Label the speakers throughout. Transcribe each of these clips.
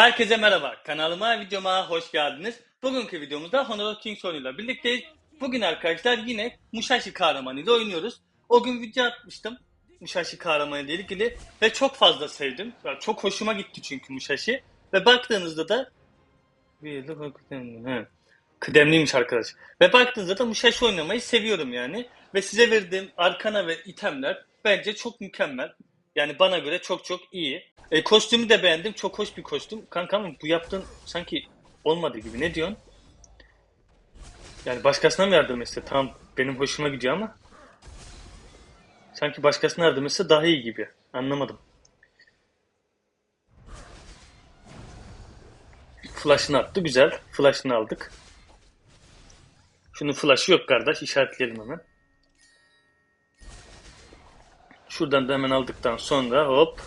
Speaker 1: Herkese merhaba. Kanalıma, videoma hoş geldiniz. Bugünkü videomuzda Honor of Kings oyunuyla birlikteyiz. Bugün arkadaşlar yine Musashi kahramanı ile oynuyoruz. O gün video atmıştım. Musashi kahramanı ile ilgili ve çok fazla sevdim. Yani çok hoşuma gitti çünkü Musashi. Ve baktığınızda da kıdemliymiş arkadaş. Ve baktığınızda da Musashi oynamayı seviyorum yani. Ve size verdiğim arkana ve itemler bence çok mükemmel. Yani bana göre çok çok iyi. E, kostümü de beğendim. Çok hoş bir kostüm. Kanka ama bu yaptığın sanki olmadı gibi. Ne diyorsun? Yani başkasına mı yardım etse? Tamam benim hoşuma gidiyor ama sanki başkasına yardım etse daha iyi gibi. Anlamadım. Flash'ını attı. Güzel. Flash'ını aldık. Şunun flash'ı yok kardeş. İşaretleyelim hemen. Şuradan da hemen aldıktan sonra hop.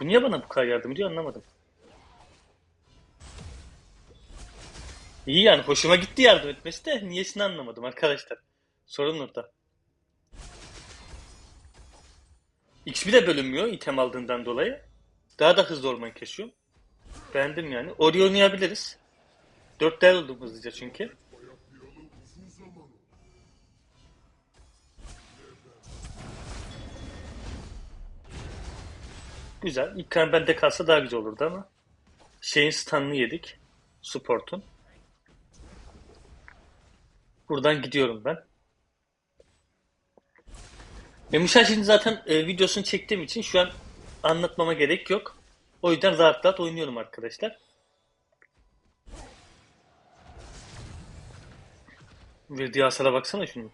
Speaker 1: Bu niye bana bu kadar yardım ediyor anlamadım. İyi yani hoşuma gitti yardım etmesi de niyesini anlamadım arkadaşlar. Sorun orada. XP de bölünmüyor item aldığından dolayı. Daha da hızlı orman kesiyorum. Beğendim yani. Ori oynayabiliriz. 4 değer oldum hızlıca çünkü. Güzel. İlk kan bende kalsa daha güzel olurdu ama. Şeyin stun'ını yedik. Support'un. Buradan gidiyorum ben. E, Musashi'nin zaten e, videosunu çektiğim için şu an anlatmama gerek yok. O yüzden rahat rahat oynuyorum arkadaşlar. Verdiği hasara baksana şunu.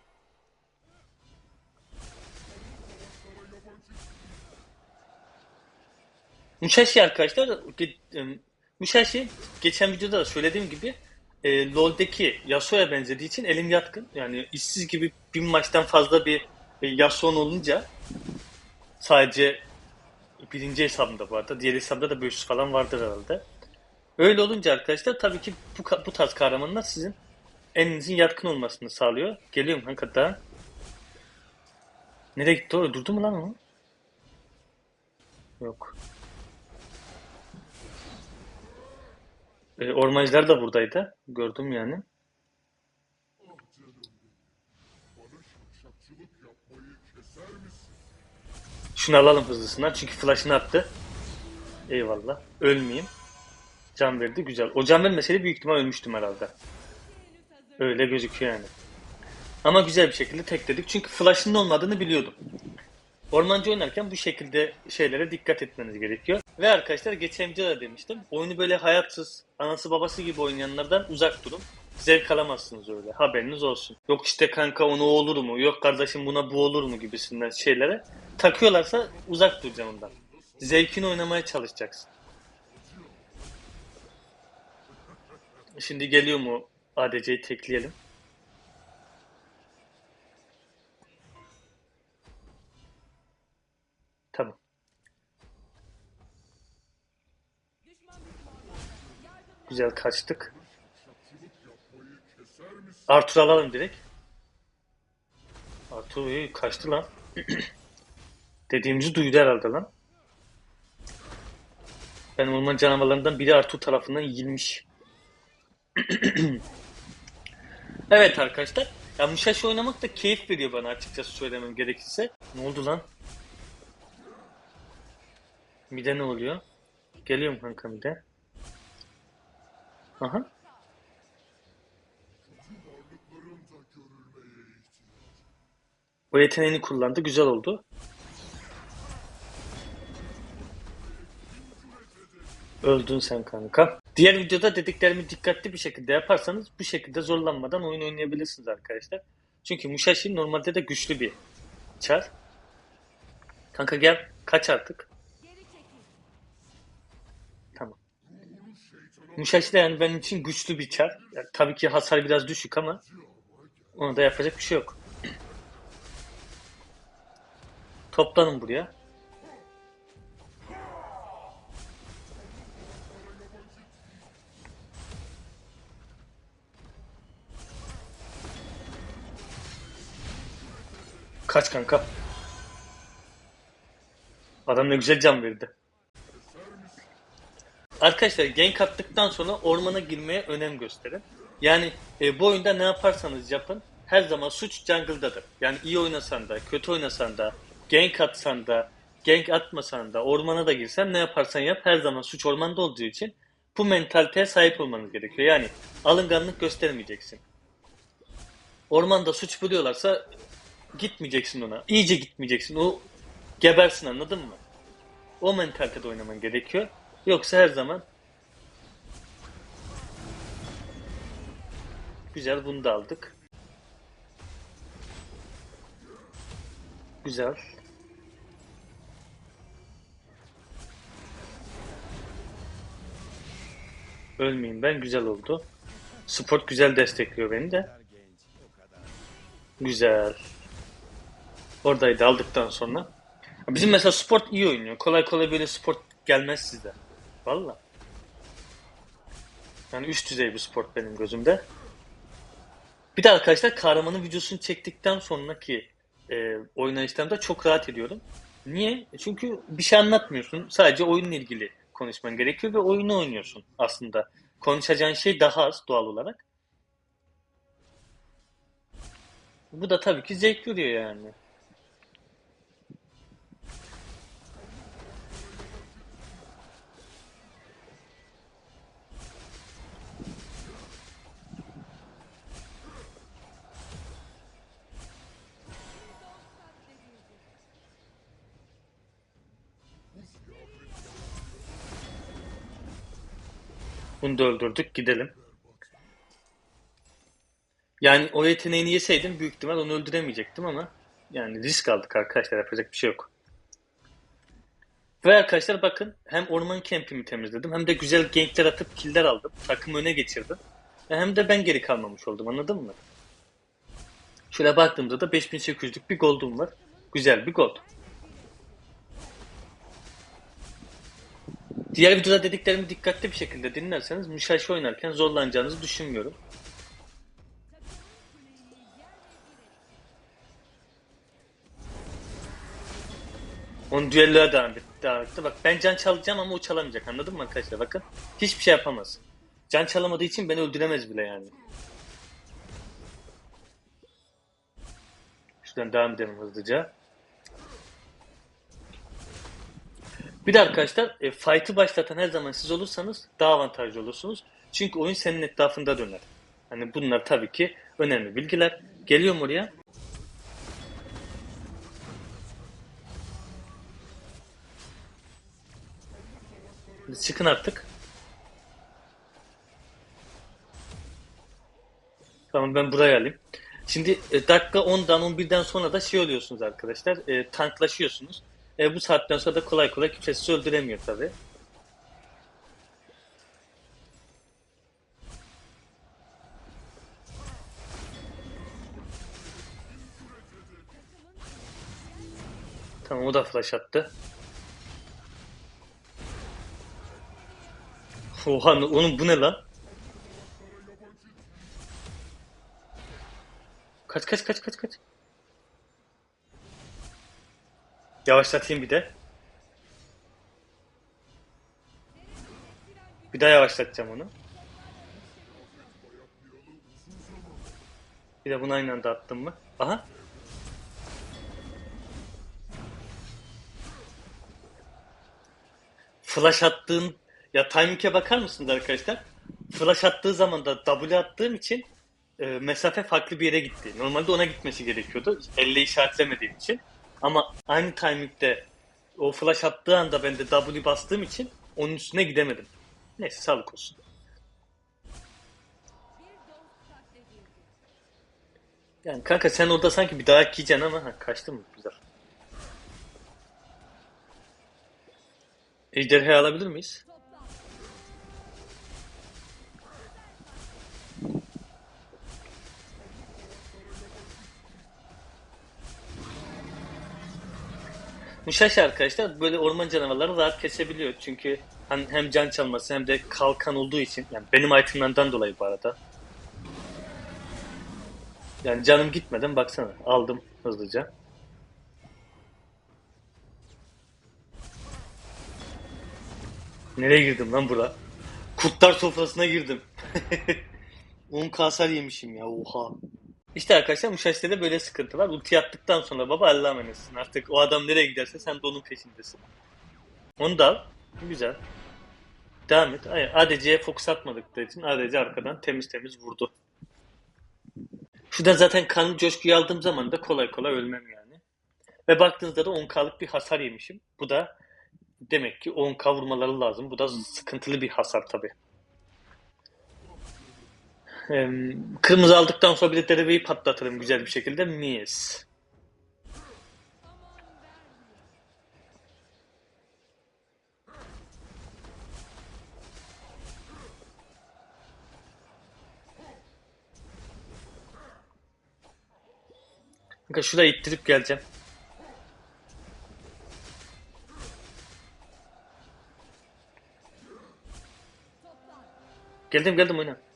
Speaker 1: Musashi arkadaşlar, e, Musashi geçen videoda da söylediğim gibi e, LoL'deki Yasuo'ya benzediği için elim yatkın. Yani işsiz gibi bin maçtan fazla bir e, Yasuo'nun olunca sadece birinci hesabımda bu arada. Diğer hesabımda da 500 falan vardır herhalde. Öyle olunca arkadaşlar tabii ki bu, bu tarz kahramanlar sizin elinizin yatkın olmasını sağlıyor. Geliyorum hakikaten. Nereye gitti o? Durdu mu lan o? Yok. E, ormancılar da buradaydı. Gördüm yani. Şunu alalım hızlısından çünkü flash'ını attı. Eyvallah. Ölmeyeyim. Can verdi. Güzel. O can vermeseydi büyük ihtimal ölmüştüm herhalde. Öyle gözüküyor yani. Ama güzel bir şekilde tekledik. Çünkü flash'ının olmadığını biliyordum. Ormancı oynarken bu şekilde şeylere dikkat etmeniz gerekiyor. Ve arkadaşlar geçen videoda demiştim. Oyunu böyle hayatsız, anası babası gibi oynayanlardan uzak durun. Zevk alamazsınız öyle. Haberiniz olsun. Yok işte kanka onu olur mu? Yok kardeşim buna bu olur mu? gibisinden şeylere takıyorlarsa uzak duracaksın ondan. Zevkini oynamaya çalışacaksın. Şimdi geliyor mu ADC'yi tekleyelim. Tamam. Güzel kaçtık. Arthur alalım direkt. Arthur kaçtı lan. Dediğimizi duydu herhalde lan. Benim orman canavarlarından biri Arthur tarafından yiyilmiş. Evet arkadaşlar. Ya Musashi oynamak da keyif veriyor bana açıkçası söylemem gerekirse. Ne oldu lan? Mide ne oluyor? Geliyorum kanka mide. Aha. O yeteneğini kullandı. Güzel oldu. Öldün sen kanka. Diğer videoda dediklerimi dikkatli bir şekilde yaparsanız bu şekilde zorlanmadan oyun oynayabilirsiniz arkadaşlar. Çünkü Musashi normalde de güçlü bir çar. Kanka gel kaç artık. Tamam. Musashi de yani benim için güçlü bir çar. Yani tabii ki hasar biraz düşük ama ona da yapacak bir şey yok. Toplanın buraya. Kaç kanka. Adam ne güzel can verdi. Arkadaşlar gank attıktan sonra ormana girmeye önem gösterin. Yani e, bu oyunda ne yaparsanız yapın her zaman suç jungle'dadır. Yani iyi oynasan da, kötü oynasan da, gank atsan da, gank atmasan da, ormana da girsen ne yaparsan yap her zaman suç ormanda olduğu için bu mentaliteye sahip olmanız gerekiyor. Yani alınganlık göstermeyeceksin. Ormanda suç buluyorlarsa gitmeyeceksin ona. İyice gitmeyeceksin. O gebersin anladın mı? O mentalitede oynaman gerekiyor. Yoksa her zaman Güzel bunu da aldık. Güzel. Ölmeyeyim ben güzel oldu. Sport güzel destekliyor beni de. Güzel. Oradaydı aldıktan sonra. Bizim mesela sport iyi oynuyor. Kolay kolay böyle sport gelmez size. Valla. Yani üst düzey bir sport benim gözümde. Bir de arkadaşlar kahramanın videosunu çektikten sonraki e, oynayışlarımda çok rahat ediyorum. Niye? Çünkü bir şey anlatmıyorsun. Sadece oyunla ilgili konuşman gerekiyor ve oyunu oynuyorsun aslında. Konuşacağın şey daha az doğal olarak. Bu da tabii ki zevk veriyor yani. Bunu da öldürdük. Gidelim. Yani o yeteneğini yeseydim büyük ihtimal onu öldüremeyecektim ama yani risk aldık arkadaşlar. Yapacak bir şey yok. Ve arkadaşlar bakın hem orman kempimi temizledim hem de güzel gankler atıp killer aldım. Takımı öne geçirdim. Hem de ben geri kalmamış oldum anladın mı? Şöyle baktığımda da 5800'lük bir gold'um var. Güzel bir gold. Diğer videoda dediklerimi dikkatli bir şekilde dinlerseniz Musashi oynarken zorlanacağınızı düşünmüyorum. Onun düelloya devam etti, devam etti. Bak ben can çalacağım ama o çalamayacak anladın mı arkadaşlar? Bakın hiçbir şey yapamaz. Can çalamadığı için beni öldüremez bile yani. Şuradan devam edelim hızlıca. Bir de arkadaşlar e, fight'ı başlatan her zaman siz olursanız daha avantajlı olursunuz. Çünkü oyun senin etrafında döner. Hani bunlar tabii ki önemli bilgiler. Geliyorum oraya. Çıkın artık. Tamam ben buraya alayım. Şimdi e, dakika 10'dan 11'den sonra da şey oluyorsunuz arkadaşlar. E, tanklaşıyorsunuz. E, bu saatten sonra da kolay kolay kimse öldüremiyor tabii. Tamam o da flash attı. Oha onun bu ne lan? Kaç kaç kaç kaç kaç. Yavaşlatayım bir de. Bir daha yavaşlatacağım onu. Bir de bunu aynı anda attım mı? Aha. Flash attığın ya timing'e bakar mısınız arkadaşlar? Flash attığı zaman da W attığım için e, mesafe farklı bir yere gitti. Normalde ona gitmesi gerekiyordu. Elle işaretlemediğim için. Ama aynı timing'de o flash attığı anda ben de W bastığım için onun üstüne gidemedim. Neyse sağlık olsun. Yani kanka sen orada sanki bir dayak yiyeceksin ama ha, kaçtın mı? Güzel. Ejderha alabilir miyiz? Muşaş arkadaşlar böyle orman canavarları rahat kesebiliyor. Çünkü hem, hem can çalması hem de kalkan olduğu için. Yani benim itemlerden dolayı bu arada. Yani canım gitmeden baksana aldım hızlıca. Nereye girdim lan bura? Kurtlar sofrasına girdim. 10 kasar yemişim ya oha. İşte arkadaşlar Muşaş'ta böyle sıkıntı var. Ulti attıktan sonra baba Allah'a emanetsin. Artık o adam nereye giderse sen de onun peşindesin. Onu da al. Güzel. Devam et. Ay, ADC'ye fokus atmadıkları için ADC arkadan temiz temiz vurdu. Şurada zaten kanlı coşkuyu aldığım zaman da kolay kolay ölmem yani. Ve baktığınızda da 10k'lık bir hasar yemişim. Bu da demek ki 10k vurmaları lazım. Bu da sıkıntılı bir hasar tabi. Kırmızı aldıktan sonra bir de derebeyi patlatırım güzel bir şekilde. Mis. Kanka şuraya ittirip geleceğim. Geldim geldim oyna.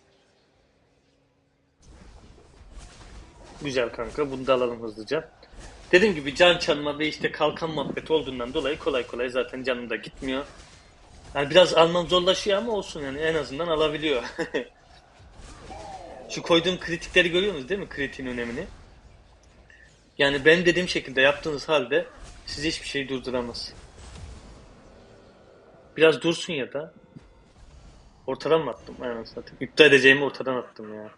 Speaker 1: Güzel kanka bunu da alalım hızlıca. Dediğim gibi can çalma ve işte kalkan muhabbeti olduğundan dolayı kolay kolay zaten canım da gitmiyor. Yani biraz almam zorlaşıyor ama olsun yani en azından alabiliyor. Şu koyduğum kritikleri görüyorsunuz değil mi? Kritiğin önemini. Yani benim dediğim şekilde yaptığınız halde sizi hiçbir şey durduramaz. Biraz dursun ya da. Ortadan mı attım? Aynen zaten. İptal edeceğimi ortadan attım ya.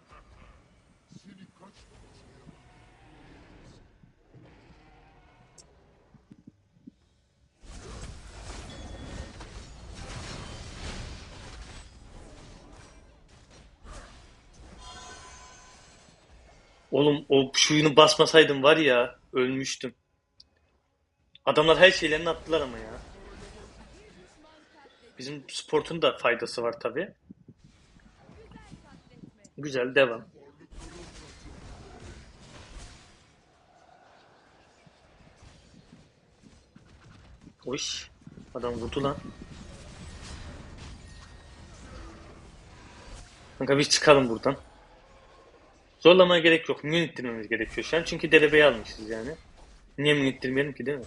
Speaker 1: Oğlum o şuyunu basmasaydım var ya ölmüştüm. Adamlar her şeylerini attılar ama ya. Bizim sportun da faydası var tabi. Güzel devam. Oş. Adam vurdu lan. Kanka biz çıkalım buradan. Zorlamaya gerek yok. Mün ittirmemiz gerekiyor şu an. Çünkü derebeyi almışız yani. Niye mün ittirmeyelim ki değil mi?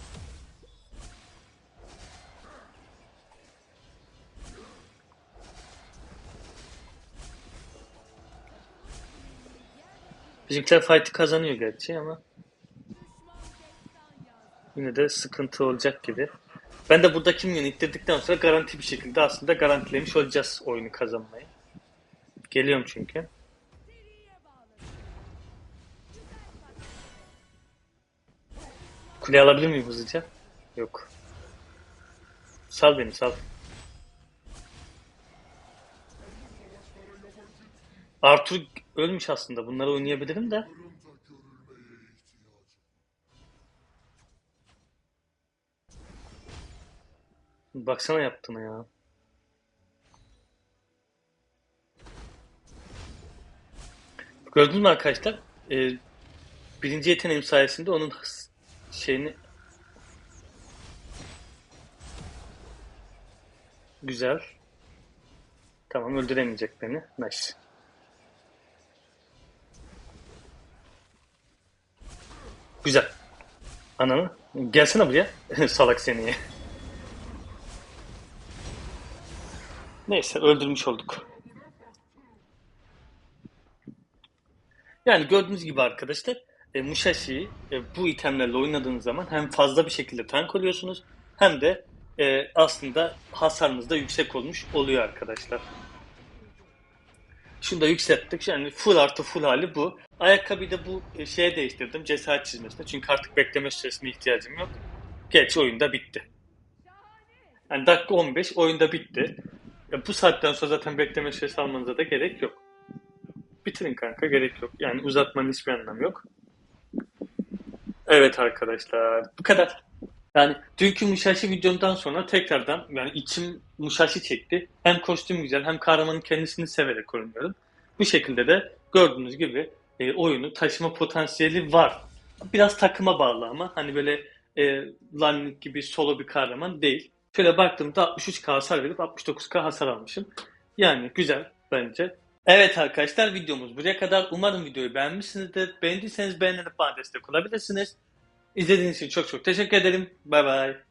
Speaker 1: Bizimkiler fight'ı kazanıyor gerçi ama yine de sıkıntı olacak gibi. Ben de buradaki minyonu ittirdikten sonra garanti bir şekilde aslında garantilemiş olacağız oyunu kazanmayı. Geliyorum çünkü. Kule alabilir miyim hızlıca? Yok. Sal beni sal. Arthur ölmüş aslında. Bunları oynayabilirim de. Baksana yaptığına ya. Gördünüz mü arkadaşlar? Ee, birinci yeteneğim sayesinde onun şeyini güzel. Tamam öldüremeyecek beni. Nice. Güzel. Ananı. Gelsene buraya. Salak seni. Neyse öldürmüş olduk. Yani gördüğünüz gibi arkadaşlar e, Musashi'yi e, bu itemlerle oynadığınız zaman hem fazla bir şekilde tank oluyorsunuz hem de e, aslında hasarınız da yüksek olmuş oluyor arkadaşlar. Şunu da yükselttik. Yani full artı full hali bu. Ayakkabıyı da bu e, şeye değiştirdim. Cesaret çizmesine. Çünkü artık bekleme süresine ihtiyacım yok. Geç oyunda bitti. Yani dakika 15 oyunda bitti. Ya bu saatten sonra zaten bekleme süresi almanıza da gerek yok. Bitirin kanka gerek yok. Yani uzatmanın hiçbir anlamı yok. Evet arkadaşlar bu kadar. Yani dünkü Musashi videomdan sonra tekrardan yani içim Musashi çekti. Hem kostüm güzel hem kahramanın kendisini severek oynuyorum. Bu şekilde de gördüğünüz gibi e, oyunu taşıma potansiyeli var. Biraz takıma bağlı ama hani böyle e, Lannik gibi solo bir kahraman değil. Şöyle baktığımda 63k hasar verip 69k hasar almışım. Yani güzel bence. Evet arkadaşlar videomuz buraya kadar. Umarım videoyu beğenmişsinizdir. Beğendiyseniz beğenerek bana destek olabilirsiniz. İzlediğiniz için çok çok teşekkür ederim. Bay bay.